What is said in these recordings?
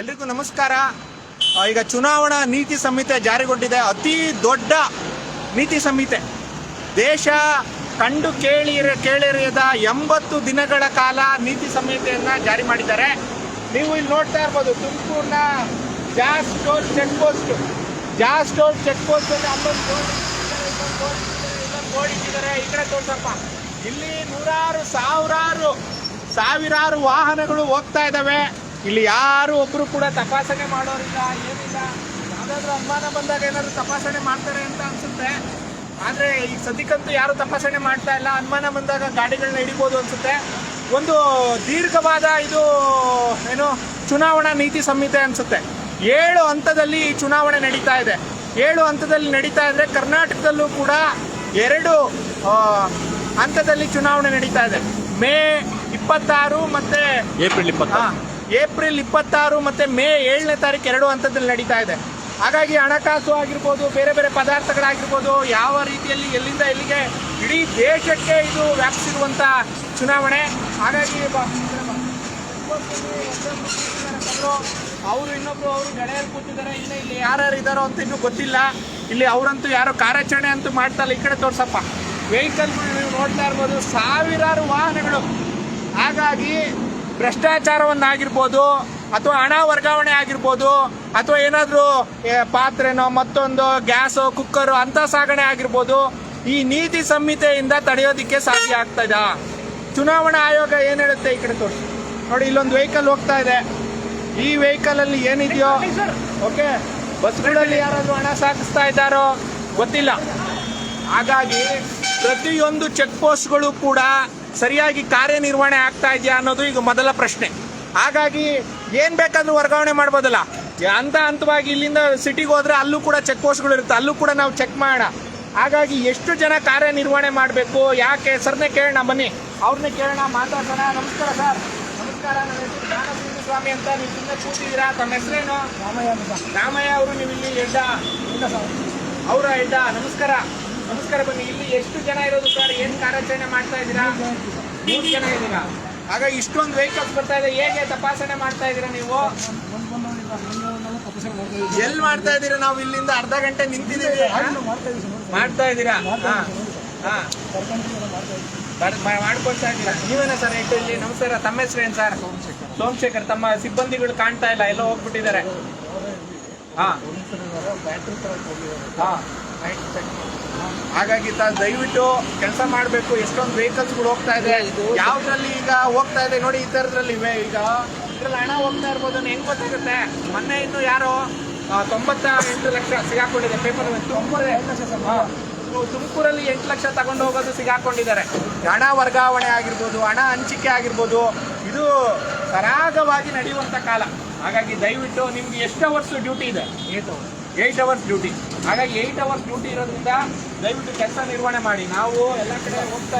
ಎಲ್ರಿಗೂ ನಮಸ್ಕಾರ. ಈಗ ಚುನಾವಣಾ ನೀತಿ ಸಂಹಿತೆ ಜಾರಿಗೊಂಡಿದೆ. ಅತಿ ದೊಡ್ಡ ನೀತಿ ಸಂಹಿತೆ. ದೇಶ ಕಂಡು ಕೇಳಿ ಕೇಳಿರಿಯದ ಎಂಬತ್ತು ದಿನಗಳ ಕಾಲ ನೀತಿ ಸಂಹಿತೆಯನ್ನ ಜಾರಿ ಮಾಡಿದ್ದಾರೆ. ನೀವು ಇಲ್ಲಿ ನೋಡ್ತಾ ಇರ್ಬೋದು, ತುಮಕೂರಿನ Jas toll check post. Jas toll check post ಅಲ್ಲಿ ಇಟ್ಟಿದ್ದಾರೆ ಈ ಕಡೆ ತೋರ್ಸಪ್ಪ. ಇಲ್ಲಿ ನೂರಾರು, ಸಾವಿರಾರು ಸಾವಿರಾರು ವಾಹನಗಳು ಹೋಗ್ತಾ ಇದ್ದಾವೆ. ಇಲ್ಲಿ ಯಾರು ಒಬ್ರು ಕೂಡ ತಪಾಸಣೆ ಮಾಡೋರಿಲ್ಲ ಏನಿಲ್ಲ. ಯಾವ್ದಾದ್ರು ಅನುಮಾನ ಬಂದಾಗ ಏನಾದ್ರು ತಪಾಸಣೆ ಮಾಡ್ತಾರೆ ಅಂತ ಅನ್ಸುತ್ತೆ. ಆದ್ರೆ ಈಗ ಸದ್ಯಕ್ಕಂತೂ ಯಾರು ತಪಾಸಣೆ ಮಾಡ್ತಾ ಇಲ್ಲ. ಅನುಮಾನ ಬಂದಾಗ ಗಾಡಿಗಳನ್ನ ಹಿಡಿಬೋದು ಅನ್ಸುತ್ತೆ. ಒಂದು ದೀರ್ಘವಾದ ಇದು ಏನು ಚುನಾವಣಾ ನೀತಿ ಸಂಹಿತೆ ಅನ್ಸುತ್ತೆ. ಏಳು ಹಂತದಲ್ಲಿ ಈ ಚುನಾವಣೆ ನಡೀತಾ ಇದೆ. ಏಳು ಹಂತದಲ್ಲಿ ನಡೀತಾ ಇದ್ರೆ ಕರ್ನಾಟಕದಲ್ಲೂ ಕೂಡ ಎರಡು ಹಂತದಲ್ಲಿ ಚುನಾವಣೆ ನಡೀತಾ ಇದೆ. ಮೇ ಇಪ್ಪತ್ತಾರು ಮತ್ತೆ ಏಪ್ರಿಲ್ ಇಪ್ಪತ್ತ. ಏಪ್ರಿಲ್ ಇಪ್ಪತ್ತಾರು ಮತ್ತೆ ಮೇ ಏಳನೇ ತಾರೀಕು ಎರಡು ಹಂತದಲ್ಲಿ ನಡೀತಾ ಇದೆ. ಹಾಗಾಗಿ ಹಣಕಾಸು ಆಗಿರ್ಬೋದು, ಬೇರೆ ಬೇರೆ ಪದಾರ್ಥಗಳಾಗಿರ್ಬೋದು, ಯಾವ ರೀತಿಯಲ್ಲಿ ಎಲ್ಲಿಂದ ಎಲ್ಲಿಗೆ ಇಡೀ ದೇಶಕ್ಕೆ ಇದು ವ್ಯಾಪಿಸಿರುವಂಥ ಚುನಾವಣೆ. ಹಾಗಾಗಿ ಅವರು ಇನ್ನೊಬ್ರು ಅವರು ಗೆಳೆಯರು ಕೂತಿದ್ದಾರೆ ಇನ್ನು ಇಲ್ಲಿ ಯಾರ್ಯಾರು ಇದ್ದಾರೋ ಅಂತ ಇನ್ನೂ ಗೊತ್ತಿಲ್ಲ. ಇಲ್ಲಿ ಅವರಂತೂ ಯಾರೋ ಕಾರ್ಯಾಚರಣೆ ಅಂತೂ ಮಾಡ್ತಾ ಇಲ್ಲ. ಈ ಕಡೆ ತೋರ್ಸಪ್ಪ. ವೆಹಿಕಲ್ಗಳು ನೀವು ನೋಡ್ತಾ ಇರ್ಬೋದು, ಸಾವಿರಾರು ವಾಹನಗಳು. ಹಾಗಾಗಿ ಭ್ರಷ್ಟಾಚಾರವನ್ನಾಗಿರ್ಬೋದು ಅಥವಾ ಹಣ ವರ್ಗಾವಣೆ ಆಗಿರ್ಬೋದು ಅಥವಾ ಏನಾದರೂ ಪಾತ್ರೆನೋ ಮತ್ತೊಂದು ಗ್ಯಾಸು, ಕುಕ್ಕರು ಅಂಥ ಸಾಗಣೆ ಆಗಿರ್ಬೋದು, ಈ ನೀತಿ ಸಂಹಿತೆಯಿಂದ ತಡೆಯೋದಿಕ್ಕೆ ಸಾಧ್ಯ ಆಗ್ತದ ಚುನಾವಣಾ ಆಯೋಗ ಏನು ಹೇಳುತ್ತೆ ಈ ಕಡೆ ತೋರಿಸಿ. ನೋಡಿ, ಇಲ್ಲೊಂದು ವೆಹಿಕಲ್ ಹೋಗ್ತಾ ಇದೆ. ಈ ವೆಹಿಕಲ್ ಅಲ್ಲಿ ಏನಿದೆಯೋ, ಓಕೆ, ಬಸ್ಗಳಲ್ಲಿ ಯಾರಾದರೂ ಹಣ ಸಾಗಿಸ್ತಾ ಇದ್ದಾರೋ ಗೊತ್ತಿಲ್ಲ. ಹಾಗಾಗಿ ಪ್ರತಿಯೊಂದು ಚೆಕ್ ಪೋಸ್ಟ್ಗಳು ಕೂಡ ಸರಿಯಾಗಿ ಕಾರ್ಯನಿರ್ವಹಣೆ ಆಗ್ತಾ ಇದೆಯಾ ಅನ್ನೋದು ಈಗ ಮೊದಲ ಪ್ರಶ್ನೆ. ಹಾಗಾಗಿ ಏನ್ ಬೇಕಾದ್ರೂ ವರ್ಗಾವಣೆ ಮಾಡ್ಬೋದಲ್ಲ? ಹಂತ ಹಂತವಾಗಿ ಇಲ್ಲಿಂದ ಸಿಟಿಗೆ ಹೋದ್ರೆ ಅಲ್ಲೂ ಕೂಡ ಚೆಕ್ ಪೋಸ್ಟ್ಗಳು ಇರುತ್ತೆ. ಅಲ್ಲೂ ಕೂಡ ನಾವು ಚೆಕ್ ಮಾಡೋಣ. ಹಾಗಾಗಿ ಎಷ್ಟು ಜನ ಕಾರ್ಯನಿರ್ವಹಣೆ ಮಾಡಬೇಕು? ಯಾಕೆ? ಸರ್ನೇ ಕೇಳೋಣ ಬನ್ನಿ. ಅವ್ರನ್ನ ಕೇಳೋಣ. ಮಾತಾಡೋಣ ನಮಸ್ಕಾರ ಸರ್. ನಮಸ್ಕಾರ. ನನ್ನ ಹೆಸರು ಸ್ವಾಮಿ ಅಂತ ನೀವು ಸುಮ್ಮನೆ ಕೂತಿದ್ದೀರಾ? ತಮ್ಮ ಹೆಸರೇನು? ರಾಮಯ್ಯ ರಾಮಯ್ಯ ಅವರು ನೀವು ಇಲ್ಲಿ ಎಡ್ಡ ಅವರ ಎಡ್ಡ ನಮಸ್ಕಾರ. ನಮಸ್ಕಾರ ಬನ್ನಿ. ಇಲ್ಲಿ ಎಷ್ಟು ಜನ ಇರೋದು ಸರ್ ಏನ್ ಕಾರ್ಯಾಚರಣೆ ಮಾಡ್ತಾ ಇದ್ದೀರಾ? ಮೂರು ಜನ ಇದ್ದೀರಾ? ಆಗ ಇಷ್ಟೊಂದು ವೆಹಿಕಲ್ಸ್ ಬರ್ತಾ ಇದೆ. ಹೇಗೆ ತಪಾಸಣೆ ಮಾಡ್ತಾ ಇದ್ದೀರಾ ನೀವು? ಎಲ್ಲಿ ಮಾಡ್ತಾ ಇದ್ದೀರಾ? ನಾವು ಇಲ್ಲಿಂದ ಅರ್ಧ ಗಂಟೆ ನಿಂತಿದ್ದೀವಿ. ಮಾಡ್ತಾ ಇದ್ದೀರಾ? ಮಾಡ್ಕೊಳ್ತಾ ಇದ್ದೀರಾ? ನೀವೇನ ಸರ್ ಇಲ್ಲಿ ನಮಸ್ಕಾರ. ತಮ್ಮ ಹೆಸರು ಸರ್ ಸೋಮಶೇಖರ್. ತಮ್ಮ ಸಿಬ್ಬಂದಿಗಳು ಕಾಣ್ತಾ ಇಲ್ಲ. ಎಲ್ಲೋ ಹೋಗ್ಬಿಟ್ಟಿದ್ದಾರೆ. ಹಾ. ಹಾ. ಹಾಗಾಗಿ ತ- ದಯವಿಟ್ಟು ಕೆಲಸ ಮಾಡಬೇಕು ಎಷ್ಟೊಂದು ವೆಹಿಕಲ್ಸ್ಗಳು ಹೋಗ್ತಾ ಇದೆ ಯಾವ್ದ್ರಲ್ಲಿ ಈಗ ಹೋಗ್ತಾ ಇದೆ ನೋಡಿ ಈ ತರದ್ರಲ್ಲಿ ಇವೆ ಈಗ. ಇದ್ರಲ್ಲಿ ಹಣ ಹೋಗ್ತಾ ಇರ್ಬೋದು ಹೆಂಗೆ ಹೆಂಗ್ ಗೊತ್ತಾಗುತ್ತೆ? ಮೊನ್ನೆ ಇನ್ನು ಯಾರು ತೊಂಬತ್ತ ಎಂಟು ಲಕ್ಷ ಸಿಗಾಕೊಂಡಿದೆ ಪೇಪರ್ ತುಮಕೂರಲ್ಲಿ ಎಂಟು ಲಕ್ಷ ತಗೊಂಡು ಹೋಗೋದು ಸಿಗಾಕೊಂಡಿದ್ದಾರೆ. ಹಣ ವರ್ಗಾವಣೆ ಆಗಿರ್ಬೋದು ಹಣ ಹಂಚಿಕೆ ಆಗಿರ್ಬೋದು ಇದು ಸರಾಗವಾಗಿ ನಡೆಯುವಂತ ಕಾಲ. ಹಾಗಾಗಿ ದಯವಿಟ್ಟು ನಿಮ್ಗೆ ಎಷ್ಟು ಅವರ್ಸ್ ಡ್ಯೂಟಿ ಇದೆ? Eight hours eight hours duty ಹಾಗಾಗಿ ಏಟ್ ಅವರ್ಸ್ ಡ್ಯೂಟಿ ಇರೋದ್ರಿಂದ ದಯವಿಟ್ಟು ಕೆಲಸ ನಿರ್ವಹಣೆ ಮಾಡಿ. ನಾವು ಎಲ್ಲ ಕಡೆ ಹೋಗ್ತಾ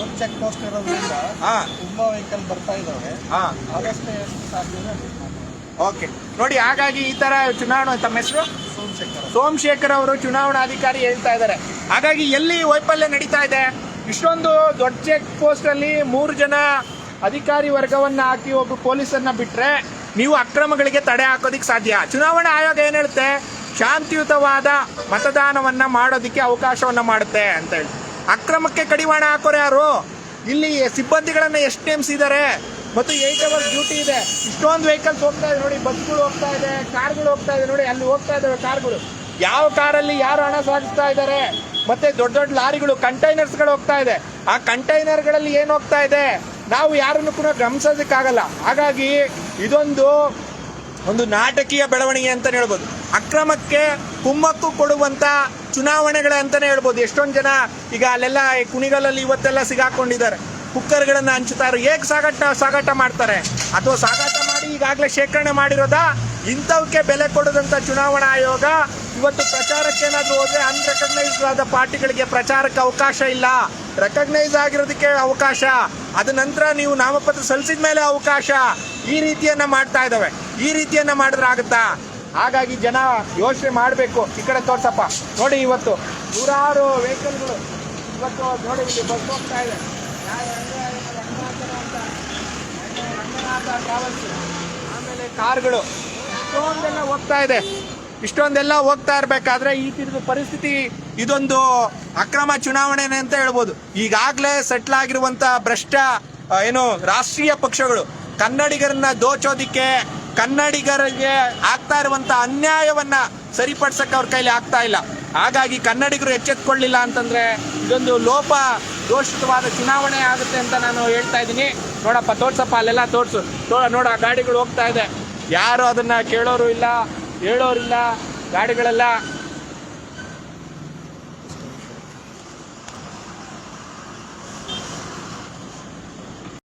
ಒಂದು ಚೆಕ್ ಪೋಸ್ಟ್ ಇರೋದ್ರಿಂದ ಹಾ. ತುಂಬಾ ವೆಹಿಕಲ್ ಬರ್ತಾ ಇದಾವೆ. ಹಾ. ಆದಷ್ಟು ಎಷ್ಟು ಸಾಧ್ಯ ಓಕೆ ನೋಡಿ ಹಾಗಾಗಿ ಈ ತರ ಚುನಾವಣೆ ತಮ್ಮ ಹೆಸರು? ಸೋಮಶೇಖರ್ ಸೋಮಶೇಖರ್ ಅವರು ಚುನಾವಣಾಧಿಕಾರಿ ಹೇಳ್ತಾ ಇದ್ದಾರೆ. ಹಾಗಾಗಿ ಎಲ್ಲಿ ವೈಫಲ್ಯ ನಡೀತಾ ಇದೆ? ಇಷ್ಟೊಂದು ದೊಡ್ಡ ಚೆಕ್ ಪೋಸ್ಟ್ ಅಲ್ಲಿ ಮೂರು ಜನ ಅಧಿಕಾರಿ ವರ್ಗವನ್ನ ಹಾಕಿ ಒಬ್ಬ ಪೊಲೀಸರನ್ನ ಬಿಟ್ರೆ ನೀವು ಅಕ್ರಮಗಳಿಗೆ ತಡೆ ಹಾಕೋದಿಕ್ ಸಾಧ್ಯ. ಚುನಾವಣಾ ಆಯೋಗ ಏನ್ ಹೇಳುತ್ತೆ? ಶಾಂತಿಯುತವಾದ ಮತದಾನವನ್ನ ಮಾಡೋದಿಕ್ಕೆ ಅವಕಾಶವನ್ನ ಮಾಡುತ್ತೆ ಅಂತ ಹೇಳಿ. ಅಕ್ರಮಕ್ಕೆ ಕಡಿವಾಣ ಹಾಕೋರು ಯಾರು? ಇಲ್ಲಿ ಸಿಬ್ಬಂದಿಗಳನ್ನ ಎಷ್ಟು ನೇಮಿಸಿದ್ದಾರೆ? ಮತ್ತು ಏಟ್ ಅವರ್ಸ್ ಡ್ಯೂಟಿ ಇದೆ. ಇಷ್ಟೊಂದು ವೆಹಿಕಲ್ಸ್ ಹೋಗ್ತಾ ಇದೆ ನೋಡಿ ಬಸ್ಗಳು ಹೋಗ್ತಾ ಇದೆ, ಕಾರ್ಗಳು ಹೋಗ್ತಾ ಇದೆ ನೋಡಿ, ಅಲ್ಲಿ ಹೋಗ್ತಾ ಇದಾವೆ ಕಾರ್ಗಳು. ಯಾವ ಕಾರಲ್ಲಿ ಯಾರು ಹಣ ಸಾಗಿಸ್ತಾ ಇದ್ದಾರೆ? ಮತ್ತೆ ದೊಡ್ಡ ದೊಡ್ಡ ಲಾರಿಗಳು ಕಂಟೈನರ್ಸ್ಗಳು ಹೋಗ್ತಾ ಇದೆ. ಆ ಕಂಟೈನರ್ಗಳಲ್ಲಿ ಏನು ಹೋಗ್ತಾ ಇದೆ? ನಾವು ಯಾರನ್ನು ಕೂಡ ಗಮನಿಸೋದಕ್ಕಾಗಲ್ಲ. ಹಾಗಾಗಿ ಇದೊಂದು ಒಂದು ನಾಟಕೀಯ ಬೆಳವಣಿಗೆ ಅಂತ ಹೇಳ್ಬೋದು. ಅಕ್ರಮಕ್ಕೆ ಕುಮ್ಮಕ್ಕು ಕೊಡುವಂತ ಚುನಾವಣೆಗಳ ಅಂತಾನೆ ಹೇಳ್ಬೋದು. ಎಷ್ಟೊಂದು ಜನ ಈಗ ಅಲ್ಲೆಲ್ಲ ಕುಣಿಗಲಲ್ಲಿ ಇವತ್ತೆಲ್ಲ ಸಿಗಾಕೊಂಡಿದ್ದಾರೆ. ಕುಕ್ಕರ್ಗಳನ್ನು ಹಂಚುತ್ತಾರೆ ಹೇಗೆ ಸಾಗಾಟ ಸಾಗಾಟ ಮಾಡ್ತಾರೆ? ಅಥವಾ ಸಾಗಾಟ ಮಾಡಿ ಈಗಾಗಲೇ ಶೇಖರಣೆ ಮಾಡಿರೋದಾ? ಇಂಥವಕ್ಕೆ ಬೆಲೆ ಕೊಡದಂತ ಚುನಾವಣಾ ಆಯೋಗ ಇವತ್ತು ಪ್ರಚಾರಕ್ಕೆ ಏನಾದರೂ ಹೋದರೆ ಅನ್ರೆಕಗ್ನೈಸ್ಡ್ ಆದ ಪಾರ್ಟಿಗಳಿಗೆ ಪ್ರಚಾರಕ್ಕೆ ಅವಕಾಶ ಇಲ್ಲ. ರೆಕಗ್ನೈಸ್ ಆಗಿರೋದಕ್ಕೆ ಅವಕಾಶ. ಅದ ನಂತರ ನೀವು ನಾಮಪತ್ರ ಸಲ್ಲಿಸಿದ ಮೇಲೆ ಅವಕಾಶ. ಈ ರೀತಿಯನ್ನ ಮಾಡ್ತಾ ಇದಾವೆ ಈ ರೀತಿಯನ್ನ ಮಾಡಿದ್ರೆ ಆಗುತ್ತಾ? ಹಾಗಾಗಿ ಜನ ಯೋಚನೆ ಮಾಡಬೇಕು. ಈ ಕಡೆ ತೋರ್ಸಪ್ಪ. ನೋಡಿ ಇವತ್ತು ನೂರಾರು ವೆಹಿಕಲ್ಗಳು ಇವತ್ತು ನೋಡಿ ಇಲ್ಲಿ ಬಸ್ ಹೋಗ್ತಾ ಇದೆ. ಆಮೇಲೆ ಕಾರ್ಗಳು. ಇಷ್ಟೊಂದೆಲ್ಲ ಹೋಗ್ತಾ ಇದೆ. ಇಷ್ಟೊಂದೆಲ್ಲ ಹೋಗ್ತಾ ಇರಬೇಕಾದ್ರೆ ಈ ತಿರ್ದು ಪರಿಸ್ಥಿತಿ ಇದೊಂದು ಅಕ್ರಮ ಚುನಾವಣೆನೆ ಅಂತ ಹೇಳ್ಬೋದು. ಈಗಾಗಲೇ ಸೆಟ್ಲ್ ಆಗಿರುವಂತ ಭ್ರಷ್ಟ ಏನು ರಾಷ್ಟ್ರೀಯ ಪಕ್ಷಗಳು ಕನ್ನಡಿಗರನ್ನ ದೋಚೋದಿಕ್ಕೆ, ಕನ್ನಡಿಗರಿಗೆ ಆಗ್ತಾ ಇರುವಂತ ಅನ್ಯಾಯವನ್ನ ಸರಿಪಡಿಸಕ್ಕೆ ಅವ್ರ ಕೈಲಿ ಆಗ್ತಾ ಇಲ್ಲ. ಹಾಗಾಗಿ ಕನ್ನಡಿಗರು ಎಚ್ಚೆತ್ಕೊಳ್ಳಿಲ್ಲ ಅಂತಂದ್ರೆ ಇದೊಂದು ಲೋಪ ದೋಷಿತವಾದ ಚುನಾವಣೆ ಆಗುತ್ತೆ ಅಂತ ನಾನು ಹೇಳ್ತಾ ಇದ್ದೀನಿ. ನೋಡಪ್ಪ, ತೋರ್ಸಪ್ಪ, ಅಲ್ಲೆಲ್ಲ ತೋರ್ಸು. ತೋ- ನೋಡ ಗಾಡಿಗಳು ಹೋಗ್ತಾ ಇದೆ. ಯಾರು ಅದನ್ನ ಕೇಳೋರು ಇಲ್ಲ ಹೇಳೋರಿಲ್ಲ ಗಾಡಿಗಳೆಲ್ಲ